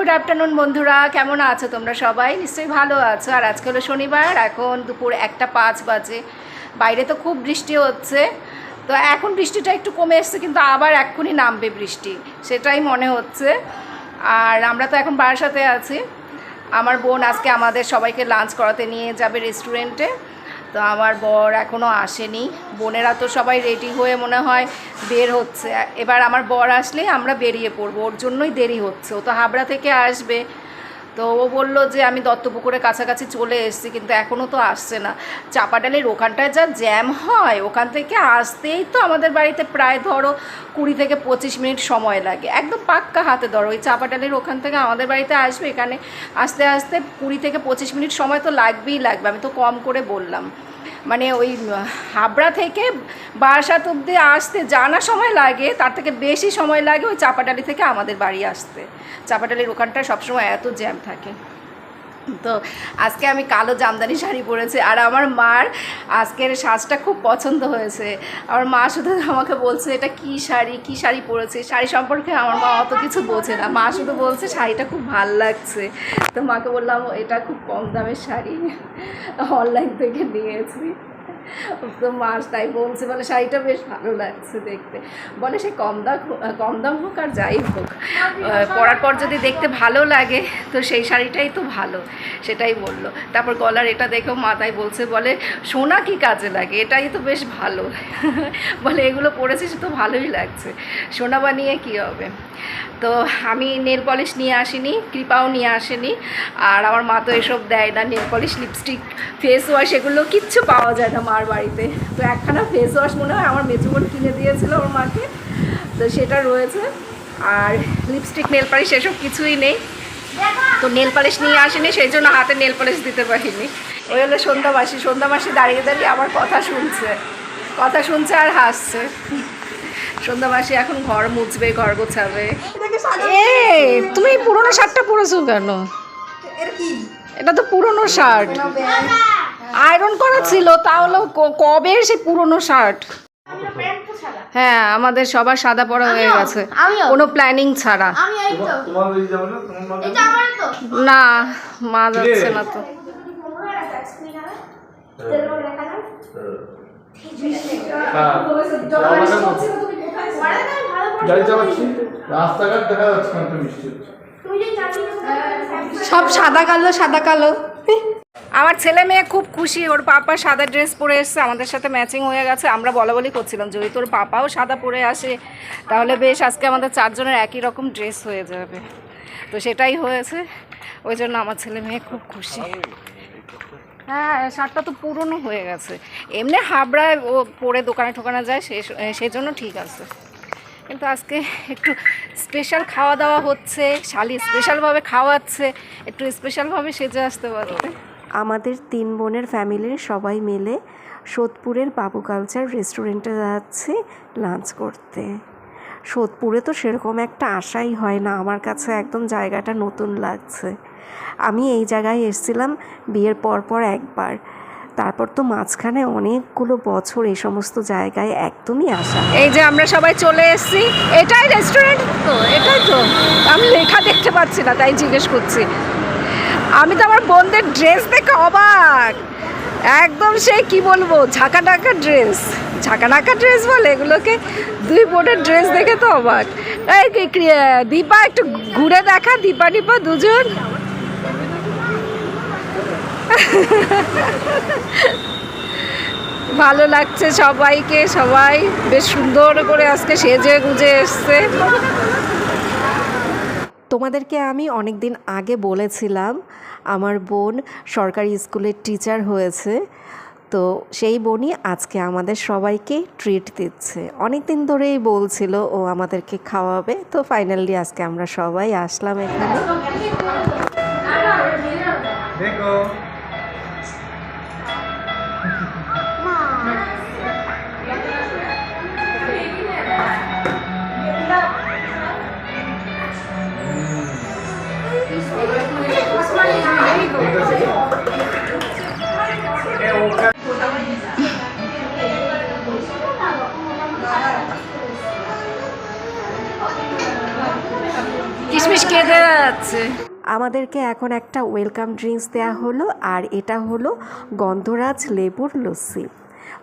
Good afternoon বন্ধুরা, কেমন আছো তোমরা সবাই? নিশ্চয়ই ভালো আছো। আর আজকে হলো শনিবার, এখন দুপুর একটা পাঁচ বাজে। বাইরে তো খুব বৃষ্টি হচ্ছে। তো এখন বৃষ্টিটা একটু কমে এসছে, কিন্তু আবার এক্ষুনি নামবে বৃষ্টি। সেটাই মনে হচ্ছে। আর আমরা তো এখন বারাসাতে আছি। আমার বোন আজকে আমাদের সবাইকে লাঞ্চ করাতে নিয়ে যাবে রেস্টুরেন্টে তো আমার বর এখনও আসেনি। বোনেরা তো সবাই রেডি হয়ে মনে হয় বের হচ্ছে। এবার আমার বর আসলে আমরা বেরিয়ে পড়ব, ওর জন্যই দেরি হচ্ছে। ও তো হাবড়া থেকে আসবে। তো ও বলল যে আমি দত্তপুকুরের কাছাকাছি চলে এসেছি, কিন্তু এখনও তো আসছে না। চাপাডালের ওখানটায় যা জ্যাম হয়, ওখান থেকে আসতেই তো আমাদের বাড়িতে প্রায় ধরো কুড়ি থেকে পঁচিশ মিনিট সময় লাগে। একদম পাক্কা হাতে ধরো, ওই চাপাডালের ওখান থেকে আমাদের বাড়িতে আসবে, এখানে আসতে আসতে কুড়ি থেকে পঁচিশ মিনিট সময় তো লাগবেই লাগবে, আমি তো কম করে বললাম। মানে ওই হাবড়া থেকে বারাসাত অব্দি আসতে জানা সময় লাগে, তার থেকে বেশি সময় লাগে ওই চাপাটালি থেকে আমাদের বাড়ি আসতে। চাপাটালির ওখানটায় সবসময় এত জ্যাম থাকে। তো আজকে আমি কালো জামদানি শাড়ি পরেছি আর আমার মার আজকের সাজটা খুব পছন্দ হয়েছে। আমার মা শুধু আমাকে বলছে, এটা কি শাড়ি? কি শাড়ি পরেছে? শাড়ি সম্পর্কে আমার মা অত কিছু বোঝে না। মা শুধু বলছে, শাড়িটা খুব ভালো লাগছে। তো মাকে বললাম, এটা খুব কম দামের শাড়ি। অনলাইন থেকে নিয়েছি। তো মাস তাই বলছে, বলে শাড়িটা বেশ ভালো লাগছে দেখতে। বলে সে কম দাম কম দাম হোক আর যাই হোক। পরার পর যদি দেখতে ভালো লাগে, তো সেই শাড়িটাই তো ভালো, সেটাই বলল। তারপর গলার এটা দেখেও মাথায় বলছে, বলে সোনা কি কাজে লাগে? এটাই তো বেশ ভালো। বলে এগুলো পরেছিস তো ভালোই লাগছে। সোনা বানিয়ে কী হবে? তো আমি নেল পলিশ নিয়ে আসিনি, কৃপাও নিয়ে আসেনি। আর আমার মা তো এসব দেয় না, nail polish, lipstick face wash এগুলো কিচ্ছু পাওয়া যায় না। মার বাড়িতে। তো একখানা ফেস ওয়াশ মনে হয় আমার মেজুবোন কিনে দিয়েছিল ওর মাকে। তো সেটা রয়েছে। আর লিপস্টিক নেল পালিশ এসব কিছুই নেই। তো নেল পালিশ নিয়ে আসেনি সেই জন্য হাতে নেল পালিশ দিতে পারিনি। ওই হলো সন্ধ্যাবাসী সন্ধ্যাবাসী দাঁড়িয়ে দাঁড়িয়ে আমার কথা শুনছে। কথা শুনছে আর হাসছে। সন্ধ্যাবাসী এখন ঘর মুছবে ঘর গোছাবে। এ তুমি এই পুরোনো শার্টটা পরেছো কেন? এটা তো পুরোনো শার্ট। আয়রন করা ছিল তাহলে ক- কবে সেই পুরোনো শার্ট হ্যাঁ আমাদের সবার সাদা পড়া হয়ে গেছে। কোনো প্ল্যানিং ছাড়া। না? মা এটা আমার তো। না যাচ্ছে না তো। হ্যাঁ। সব সাদা কালো সাদা কালো। আমার ছেলে মেয়ে খুব খুশি, ওর পাপা সাদা ড্রেস পরে এসছে, আমাদের সাথে ম্যাচিং হয়ে গেছে, আমরা বলা বলি করছিলাম যদি তোর পাপাও সাদা পরে আসে, তাহলে বেশ আজকে আমাদের চারজনের একই রকম ড্রেস হয়ে যাবে। তো সেটাই হয়েছে, ওই জন্য আমার ছেলে মেয়ে খুব খুশি। হ্যাঁ শার্টটা তো পুরনো হয়ে গেছে। এমনি হাবড়ায় ও পরে দোকানে ঠোকানে যায়, সে সেই জন্য ঠিক আছে। কিন্তু আজকে একটু স্পেশাল খাওয়া দাওয়া হচ্ছে, শালি স্পেশালভাবে খাওয়াচ্ছে, একটু স্পেশালভাবে সেজে আসতে পারতে আমাদের তিন বোনের ফ্যামিলির সবাই মিলে সোদপুরের বাবু কালচার রেস্টুরেন্টে যাচ্ছি লাঞ্চ করতে। সোদপুরে তো সেরকম একটা আশাই হয় না, আমার কাছে একদম জায়গাটা নতুন লাগছে। আমি এই জায়গায় এসেছিলাম বিয়ের পর পর একবার। তারপর তো মাঝখানে অনেকগুলো বছর এই সমস্ত জায়গায় একদমই আসা এই যে আমরা সবাই চলে এসেছি, এটাই রেস্টুরেন্ট তো এটাই তো। আমি লেখা দেখতে পাচ্ছি না, তাই জিজ্ঞেস করছি। আমি তো আমার বোনদের ড্রেস দেখে অবাক। একদম সে কি বলব ঝাঁকা টাকা ড্রেস ঝাঁকা নাকা ড্রেস বলে এগুলোকে দুই বোনের ড্রেস দেখে তো অবাক। দীপা একটু ঘুরে দেখা, দীপা দীপা দুজন। ভালো লাগছে সবাইকে, সবাই বেশ সুন্দর করে আজকে সেজে গুজে এসছে। তোমাদেরকে আমি অনেক দিন আগে বলেছিলাম আমার বোন সরকারি স্কুলের টিচার হয়েছে। তো সেই বোনই আজকে আমাদের সবাইকে ট্রিট দিচ্ছে। অনেক দিন ধরেই বলছিল ও আমাদেরকে খাওয়াবে। তো ফাইনালি আজকে আমরা সবাই আসলাম এখানে। দেখো। কেটে যাচ্ছে। আমাদেরকে এখন একটা ওয়েলকাম ড্রিঙ্কস দেয়া হলো, আর এটা হলো গন্ধরাজ লেবুর লস্যি।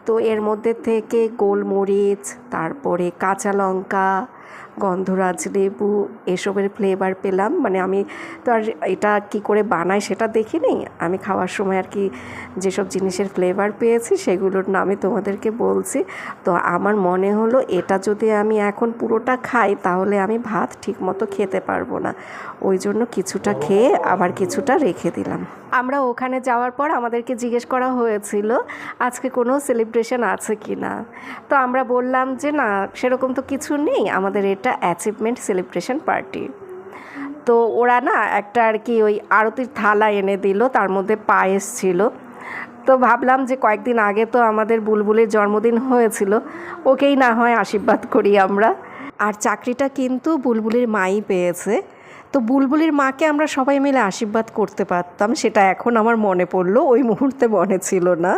তো এর মধ্যে থেকে গোলমরিচ, তারপরে কাঁচা লঙ্কা গন্ধরাজ লেবু এসবের ফ্লেভার পেলাম। মানে আমি তো আর এটা কি করে বানাই সেটা দেখিনি। আমি খাওয়ার সময় আর কি যেসব জিনিসের ফ্লেভার পেয়েছি সেগুলোর নামে তোমাদেরকে বলছি। তো আমার মনে হলো এটা যদি আমি এখন পুরোটা খাই তাহলে আমি ভাত ঠিকমতো খেতে পারব না। ওই জন্য কিছুটা খেয়ে আবার কিছুটা রেখে দিলাম। আমরা ওখানে যাওয়ার পর আমাদেরকে জিজ্ঞেস করা হয়েছিল, আজকে কোনো সেলিব্রেশন আছে কি না তো আমরা বললাম যে না, সেরকম তো কিছু নেই। আমাদের এটা অ্যাচিভমেন্ট সেলিব্রেশন পার্টি তো ওরা না একটা আর কি ওই আরতির থালা এনে দিল তার মধ্যে পায়েস ছিল। তো ভাবলাম যে কয়েকদিন আগে তো আমাদের বুলবুলের জন্মদিন হয়েছিল ওকেই না হয় আশীর্বাদ করি আমরা। আর চাকরিটা কিন্তু বুলবুলির মাই পেয়েছে। তো বুলবুলির মাকে আমরা সবাই মিলে আশীর্বাদ করতে পারতাম সেটা এখন আমার মনে পড়ল ওই মুহূর্তে মনে ছিল না।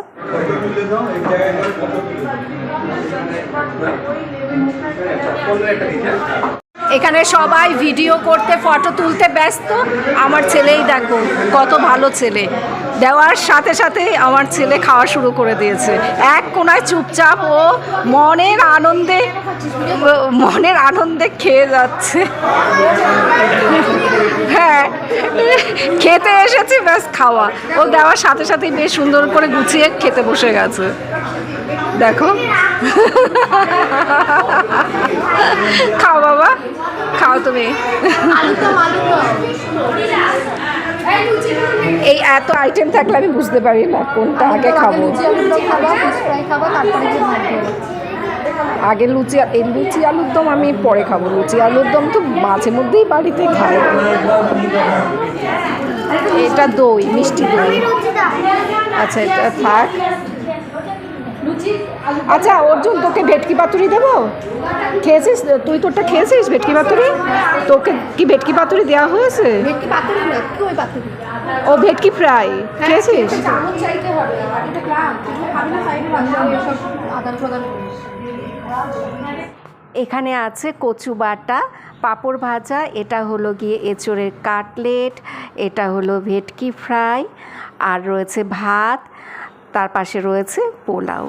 এখানে সবাই ভিডিও করতে, ফটো তুলতে ব্যস্ত। আমার ছেলেই দেখো, কত ভালো ছেলে। দেওয়ার সাথে সাথে আমার ছেলে খাওয়া শুরু করে দিয়েছে। এক কোনায় চুপচাপ ও মনের আনন্দে মনের আনন্দে খেয়ে যাচ্ছে। হ্যাঁ খেতে এসেছি, ব্যাস খাওয়া। ও দেওয়ার সাথে সাথেই বেশ সুন্দর করে গুছিয়ে খেতে বসে গেছে। দেখো। খাও বাবা, খাও তুমি। এই এত আইটেম থাকলে আমি বুঝতে পারি না কোনটা আগে খাব। আগে লুচি এই লুচি আলুর দম আমি পরে খাব। লুচি আলুর দম তো মাঝে মধ্যেই বাড়িতে খাই। এটা দই, মিষ্টি দই। আচ্ছা এটা থাক। আচ্ছা অর্জুন তোকে ভেটকি পাতুরি দেবো? খেয়েছিস? তুই তোরটা খেয়েছিস ভেটকি পাতুরি? তোকে কি ভেটকি পাতুরি দেওয়া হয়েছে? ও ভেটকি ফ্রাই। খেয়েছিস? এখানে আছে কচু বাটা পাঁপড় ভাজা এটা হলো গিয়ে এঁচড়ের কাটলেট এটা হলো ভেটকি ফ্রাই আর রয়েছে ভাত তার পাশে রয়েছে পোলাও।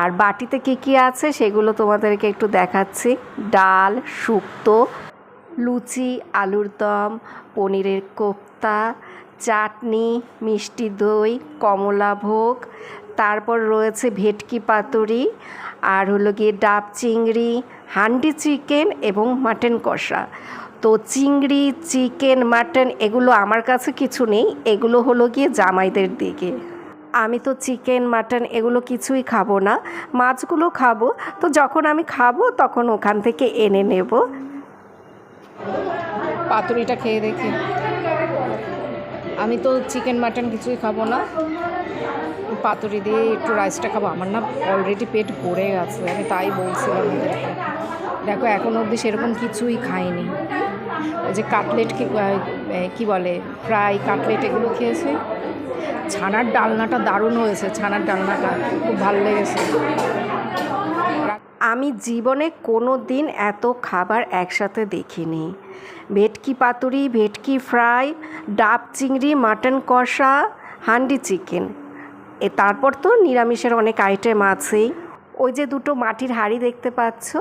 আর বাটিতে কী কী আছে সেগুলো তোমাদেরকে একটু দেখাচ্ছি। ডাল, শুক্তো, লুচি, আলুর দম, পনিরের কোপ্তা, চাটনি, মিষ্টি দই, কমলা ভোগ, তারপর রয়েছে ভেটকি পাতুরি, আর হলো গিয়ে ডাব চিংড়ি, হান্ডি চিকেন এবং মাটন কষা। তো চিংড়ি, চিকেন, মাটন এগুলো আমার কাছে কিছু নেই, এগুলো হলো গিয়ে জামাইদের দিকে। আমি তো চিকেন, মাটন এগুলো কিছুই খাব না। মাছগুলো খাব। তো যখন আমি খাব, তখন ওখান থেকে এনে নেব। পাতুরিটা খেয়ে দেখি। আমি তো চিকেন, মাটন কিছুই খাব না। পাতুরি দিয়ে একটু রাইসটা খাব। আমার না অলরেডি পেট ভরে গেছে, আমি তাই বলছিলাম ওদেরকে। দেখো, এখন অবধি সেরকম কিছুই খাইনি। ওই যে কাটলেট কি কি বলে, ফ্রাই কাটলেট এগুলো খেয়েছি। ছানার ডালনাটা দারুণ হয়েছে, ছানার ডালনাটা খুব ভালো লেগেছে। আমি জীবনে কোনো দিন এত খাবার একসাথে দেখিনি। ভেটকি পাতুরি, ভেটকি ফ্রাই, ডাব চিংড়ি, মাটন কষা, হান্ডি চিকেন। এ তারপর তো নিরামিষের অনেক আইটেম আছেই। ওই যে দুটো মাটির হাঁড়ি দেখতে পাচ্ছ,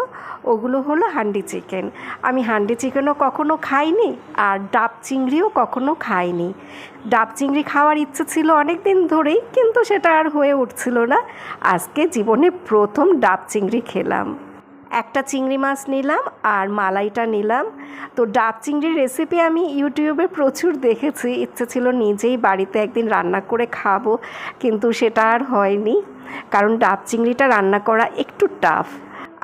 ওগুলো হলো হান্ডি চিকেন। আমি হান্ডি চিকেনও কখনো খাইনি আর ডাব চিংড়িও কখনো খাইনি। ডাব চিংড়ি খাওয়ার ইচ্ছে ছিল অনেক দিন ধরেই, কিন্তু সেটা আর হয়ে উঠছিল না। আজকে জীবনে প্রথম ডাব চিংড়ি খেলাম। একটা চিংড়ি মাছ নিলাম আর মালাইটা নিলাম। তো ডাব চিংড়ির রেসিপি আমি ইউটিউবে প্রচুর দেখেছি। ইচ্ছে ছিল নিজেই বাড়িতে একদিন রান্না করে খাব, কিন্তু সেটা আর হয়নি। কারণ ডাব চিংড়িটা রান্না করা একটু টাফ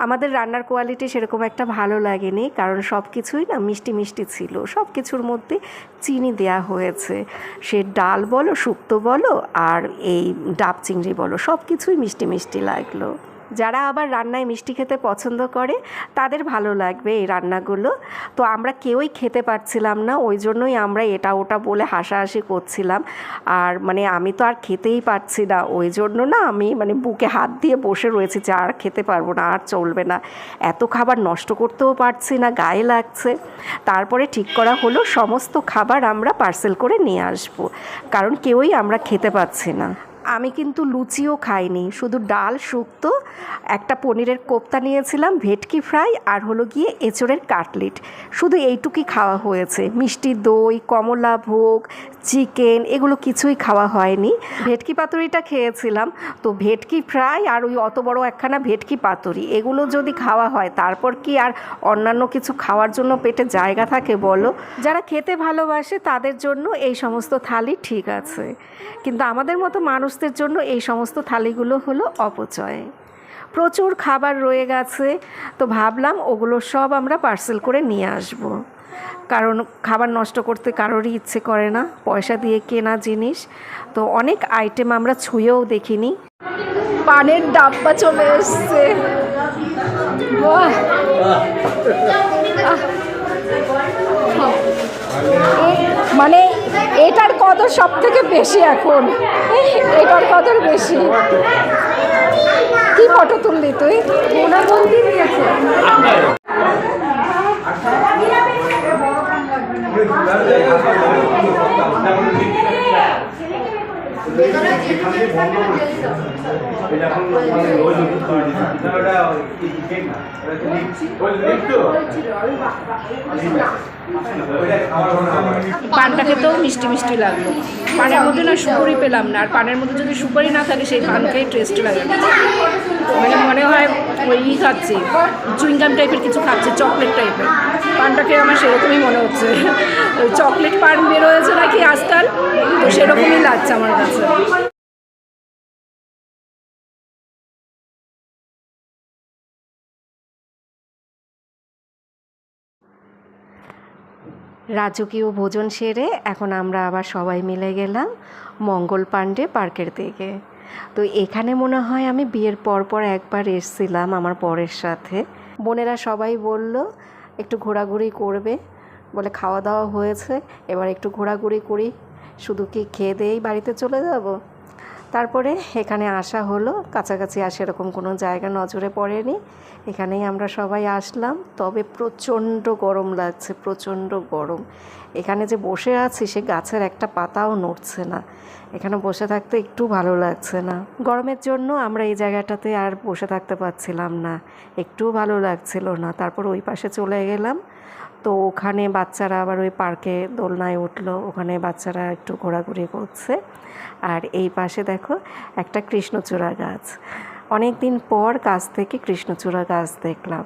আমাদের রান্নার কোয়ালিটি সেরকম একটা ভালো লাগেনি, কারণ সব কিছুই না মিষ্টি মিষ্টি ছিল। সব কিছুর মধ্যে চিনি দেয়া হয়েছে। সে ডাল বলো, শুক্তো বলো আর এই ডাব চিংড়ি বলো সব কিছুই মিষ্টি মিষ্টি লাগল। যারা আবার রান্নায় মিষ্টি খেতে পছন্দ করে, তাদের ভালো লাগবে এই রান্নাগুলো। তো আমরা কেউই খেতে পারছিলাম না, ওই জন্যই আমরা এটা ওটা বলে হাসাহাসি করছিলাম। আর মানে আমি তো আর খেতেই পারছি না, ওই জন্য না আমি মানে বুকে হাত দিয়ে বসে রয়েছি যে আর খেতে পারব না, আর চলবে না। এত খাবার নষ্ট করতেও পারছি না, গায়ে লাগছে। তারপরে ঠিক করা হলো, সমস্ত খাবার আমরা পার্সেল করে নিয়ে আসব। কারণ কেউই আমরা খেতে পাচ্ছি না। আমি কিন্তু লুচিও খাইনি, শুধু ডাল শুক্তো, একটা পনিরের কোপ্তা নিয়েছিলাম, ভেটকি ফ্রাই আর হলো গিয়ে এঁচড়ের কাটলেট। শুধু এইটুকুই খাওয়া হয়েছে। মিষ্টি দই, কমলা ভোগ, চিকেন, এগুলো কিছুই খাওয়া হয়নি। ভেটকি পাতুরিটা খেয়েছিলাম। তো ভেটকি ফ্রাই আর ওই অত বড় একখানা ভেটকি পাতুরি, এগুলো যদি খাওয়া হয়, তারপর কি আর অন্যান্য কিছু খাওয়ার জন্য পেটে জায়গা থাকে বলো? যারা খেতে ভালোবাসে, তাদের জন্য এই সমস্ত থালি ঠিক আছে। কিন্তু আমাদের মতো মানুষদের জন্য এই সমস্ত থালিগুলো হলো অপচয়। প্রচুর খাবার রয়ে গেছে, তো ভাবলাম ওগুলো সব আমরা পার্সেল করে নিয়ে আসব। কারণ খাবার নষ্ট করতে কারোরই ইচ্ছে করে না, পয়সা দিয়ে কেনা জিনিস। তো অনেক আইটেম আমরা ছুঁয়েও দেখিনি। পানের ডাব্বা চলে এসছে! মানে এটার কদর সব থেকে বেশি এখন? এটার কদর বেশি। কি ফটো তুললি তুই? দিয়েছে। পানটা খেতেও মিষ্টি মিষ্টি লাগল। পানের মধ্যে না সুপারি পেলাম না, আর পানের মধ্যে যদি সুপারি না থাকে, সেই পান খেয়ে টেস্ট লাগে মানে মনে হয় ওই খাচ্ছি, চুইংগাম টাইপের কিছু খাচ্ছি চকলেট টাইপের পানটা খেয়ে আমার সেরকমই মনে হচ্ছে। চকলেট পান বের হয়েছে নাকি আজকাল? তো সেরকমই লাগছে আমার কাছে। রাজকীয় ভোজন সেরে এখন আমরা আবার সবাই মিলে গেলাম মঙ্গল পাণ্ডে পার্কের দিকে। তো এখানে মনে হয় আমি বিয়ের পর পর একবার এসছিলাম আমার পরের সাথে। বোনেরা সবাই বলল, একটু ঘোরাঘুরি করবে। বলে খাওয়া দাওয়া হয়েছে। এবার একটু ঘোরাঘুরি করি। শুধু কি খেয়ে দিয়েই বাড়িতে চলে যাব? তারপরে এখানে আসা হলো। কাছাকাছি আর সেরকম কোনো জায়গা নজরে পড়েনি। এখানেই আমরা সবাই আসলাম। তবে প্রচণ্ড গরম লাগছে, প্রচণ্ড গরম। এখানে যে বসে আছি, সে গাছের একটা পাতাও নড়ছে না। এখানে বসে থাকতে একটু ভালো লাগছে না। গরমের জন্য আমরা এই জায়গাটাতে আর বসে থাকতে পারছিলাম না। একটুও ভালো লাগছিল না। তারপর ওই পাশে চলে গেলাম। তো ওখানে বাচ্চারা আবার ওই পার্কে দোলনায় উঠল ওখানে বাচ্চারা একটু ঘোরাঘুরি করছে। আর এই পাশে দেখো একটা কৃষ্ণচূড়া গাছ। অনেক দিন পর গাছ থেকে কৃষ্ণচূড়া গাছ দেখলাম।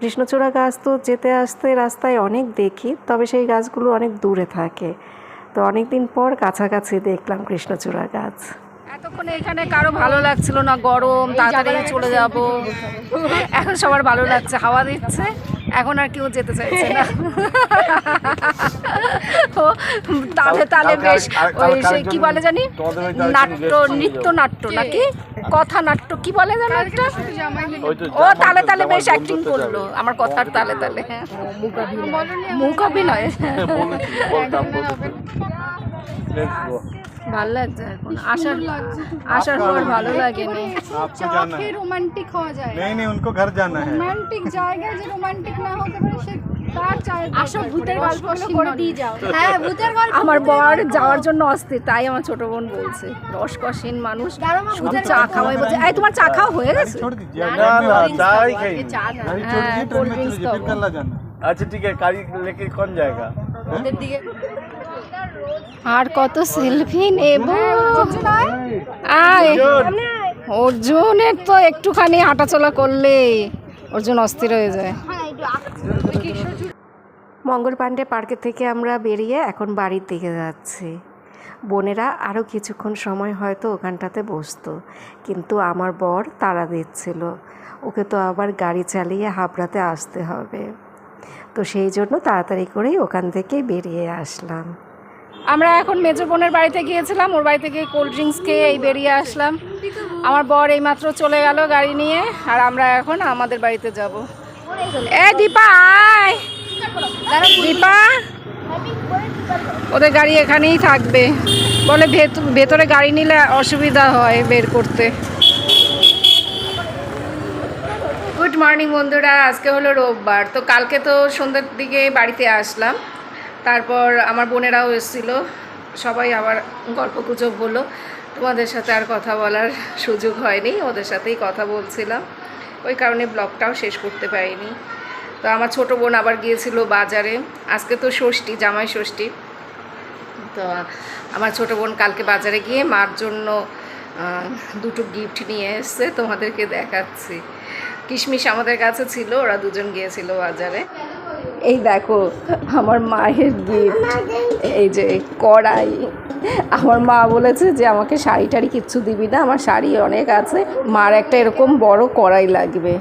কৃষ্ণচূড়া গাছ তো যেতে আসতে রাস্তায় অনেক দেখি তবে সেই গাছগুলো অনেক দূরে থাকে। তো অনেক দিন পর কাছাকাছি দেখলাম কৃষ্ণচূড়া গাছ। এতক্ষণে এখানে কারও ভালো লাগছিল না? গরম তাড়াতাড়ি চলে যাব। এখন সবার ভালো লাগছে হাওয়া দিচ্ছে। এখন আর কেউ যেতে চাইছে না ও তালে তালে বেশ ওই সে কি বলে জানি নাট্য নৃত্য নাট্য নাকি কথা নাট্য কি বলে জানো একটা ও তালে তালে বেশ অ্যাক্টিং করল আমার কথার তালে তালে হ্যাঁ মুখ অভিনয় ভালো লাগছে এখন আসার আসার পর ভালো লাগেনি চাপে রোমান্টিক হওয়া যায় नहीं नहीं उनको घर जाना है রোমান্টিক জায়গায় যে রোমান্টিক না হতে পারে সে তার চায় আসো ভূতের গল্পগুলো করে দিয়ে যাও হ্যাঁ ভূতের গল্প আমার বর যাওয়ার জন্য অস্থির তাই আমার ছোট বোন বলছে রসকসীন মানুষ শুধু চা খাওয়াই বলছে এই তোমার চা খাওয়া হয়ে গেছে छोड़ दीजिए ना ना चाय खाई চা না गाड़ी छोड़ हाँ, दीजिए कोल्ड ट्रेन में ड्रिंक्स चलिए फिर तो। कल जाना अच्छा ठीक है गाड़ी लेके कौन जाएगा ওদের দিকে আর কত সেলফি নেব অর্জুনের তো একটুখানি হাঁটাচলা করলে অর্জুন অস্থির হয়ে যায়। মঙ্গল পাণ্ডে পার্কের থেকে আমরা বেরিয়ে এখন বাড়ির দিকে যাচ্ছি। বোনেরা আরও কিছুক্ষণ সময় হয়তো ওখানটাতে বসতো, কিন্তু আমার বর তাড়া দিচ্ছিল। ওকে তো আবার গাড়ি চালিয়ে হাবড়াতে আসতে হবে। তো সেই জন্য তাড়াতাড়ি করেই ওখান থেকে বেরিয়ে আসলাম। আমরা এখন মেজো বোনের বাড়িতে গিয়েছিলাম, ওর বাড়ি থেকে কোল্ড ড্রিঙ্কস খেয়ে এই বেরিয়ে আসলাম। আমার বর এইমাত্র চলে গেল গাড়ি নিয়ে, আর আমরা এখন আমাদের বাড়িতে যাব। এ, দীপা, আয়! দীপা! ওদের গাড়ি এখানেই থাকবে। বলে ভেত- ভেতরে গাড়ি নিলে অসুবিধা হয় বের করতে। গুড মর্নিং বন্ধুরা, আজকে হলো রোববার। তো কালকে তো সন্ধ্যের দিকে বাড়িতে আসলাম। তারপর আমার বোনেরাও এসেছিল। সবাই আবার গল্প গুজব হলো। তোমাদের সাথে আর কথা বলার সুযোগ হয়নি, ওদের সাথেই কথা বলছিলাম। ওই কারণে ব্লগটাও শেষ করতে পারিনি। তো আমার ছোট বোন আবার গিয়েছিল বাজারে। আজকে তো ষষ্ঠী, জামাই ষষ্ঠী। তো আমার ছোট বোন কালকে বাজারে গিয়ে মার জন্য দুটো গিফট নিয়ে এসছে। তোমাদেরকে দেখাচ্ছি। কিশমিশ আমাদের কাছে ছিল, ওরা দুজন গিয়েছিল বাজারে। এই দেখো, আমার মায়ের গিফট এই যে কড়াই। আমার মা বলেছে যে, আমাকে শাড়ি টাড়ি কিচ্ছু দিবি না, আমার শাড়ি অনেক আছে। মার একটা এরকম বড় কড়াই লাগবে।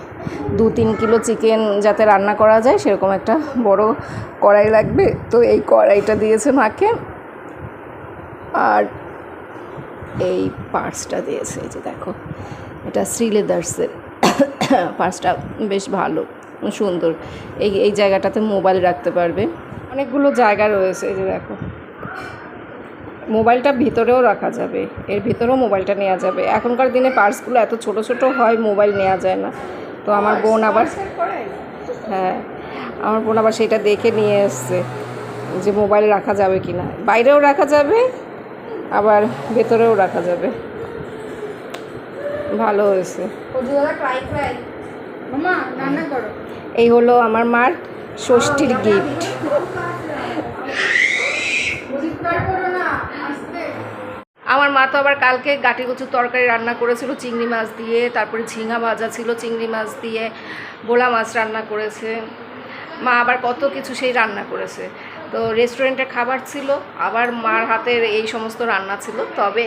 দু তিন কিলো চিকেন যাতে রান্না করা যায়, সেরকম একটা বড় কড়াই লাগবে। তো এই কড়াইটা দিয়েছে মাকে। আর এই পার্সটা দিয়েছে, এই যে দেখো। এটা শ্রীলেদার্সের। পার্সটা বেশ ভালো। সুন্দর। এই এই জায়গাটাতে মোবাইল রাখতে পারবে। অনেকগুলো জায়গা রয়েছে এই যে দেখো। মোবাইলটা ভিতরেও রাখা যাবে এর ভিতরেও মোবাইলটা নেওয়া যাবে। এখনকার দিনে পার্সগুলো এত ছোট ছোট হয় মোবাইল নেওয়া যায় না। তো আমার বোন আবার হ্যাঁ আমার বোন আবার সেটা দেখে নিয়ে এসছে যে মোবাইল রাখা যাবে কি না বাইরেও রাখা যাবে আবার ভেতরেও রাখা যাবে। ভালো হয়েছে। এই হলো আমার মার ষষ্ঠীর গিফট আস্তে। আমার মা তো আবার কালকে গাটি কচুর তরকারি রান্না করেছিল চিংড়ি মাছ দিয়ে তারপরে ঝিঙা ভাজা ছিল চিংড়ি মাছ দিয়ে বোলা মাছ রান্না করেছে। মা আবার কত কিছু সেই রান্না করেছে। তো রেস্টুরেন্টে খাবার ছিল, আবার মার হাতের এই সমস্ত রান্না ছিল। তবে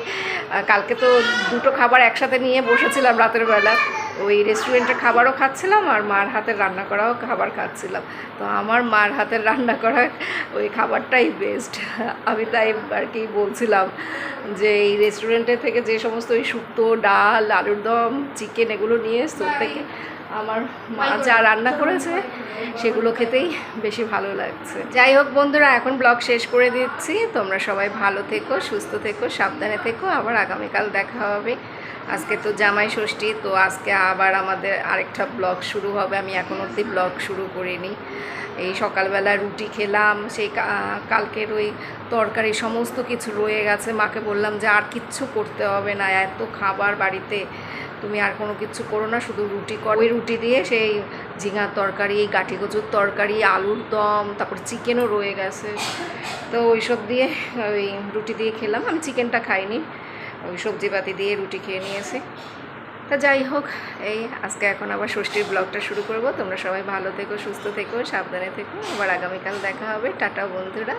কালকে তো দুটো খাবার একসাথে নিয়ে বসেছিলাম রাতের বেলা। ওই রেস্টুরেন্টের খাবারও খাচ্ছিলাম আর মার হাতের রান্না করাও খাবার খাচ্ছিলাম। তো আমার মার হাতের রান্না করা ওই খাবারটাই বেস্ট আমি তাই আর কি বলছিলাম যে, এই রেস্টুরেন্টের থেকে যে সমস্ত ওই শুক্তো, ডাল আলুর দম চিকেন এগুলো নিয়ে এসতো থেকে আমার মা যা রান্না করেছে সেগুলো খেতেই বেশি ভালো লাগছে। যাই হোক বন্ধুরা এখন ব্লগ শেষ করে দিচ্ছি। তোমরা সবাই ভালো থেকো সুস্থ থেকো সাবধানে থেকো। আবার আগামীকাল দেখা হবে। আজকে তো জামাই ষষ্ঠী তো আজকে আবার আমাদের আরেকটা ব্লগ শুরু হবে। আমি এখন অবধি ব্লগ শুরু করিনি। এই সকালবেলা রুটি খেলাম সেই কালকের ওই তরকারি সমস্ত কিছু রয়ে গেছে। মাকে বললাম যে আর কিচ্ছু করতে হবে না এত খাবার বাড়িতে। তুমি আর কোনো কিছু করো না, শুধু রুটি কর। ওই রুটি দিয়ে সেই ঝিঙার তরকারি গাঠি কচুর তরকারি, আলুর দম, তারপর চিকেনও রয়ে গেছে। তো ওইসব দিয়ে ওই রুটি দিয়ে খেলাম। আমি চিকেনটা খাইনি, ওই সবজিপাতি দিয়ে রুটি খেয়ে নিয়েছি। তা যাই হোক, এই আজকে এখন আবার ষষ্ঠীর ব্লগটা শুরু করব। তোমরা সবাই ভালো থেকো, সুস্থ থেকো, সাবধানে থেকো। আবার আগামীকাল দেখা হবে। টাটা বন্ধুরা।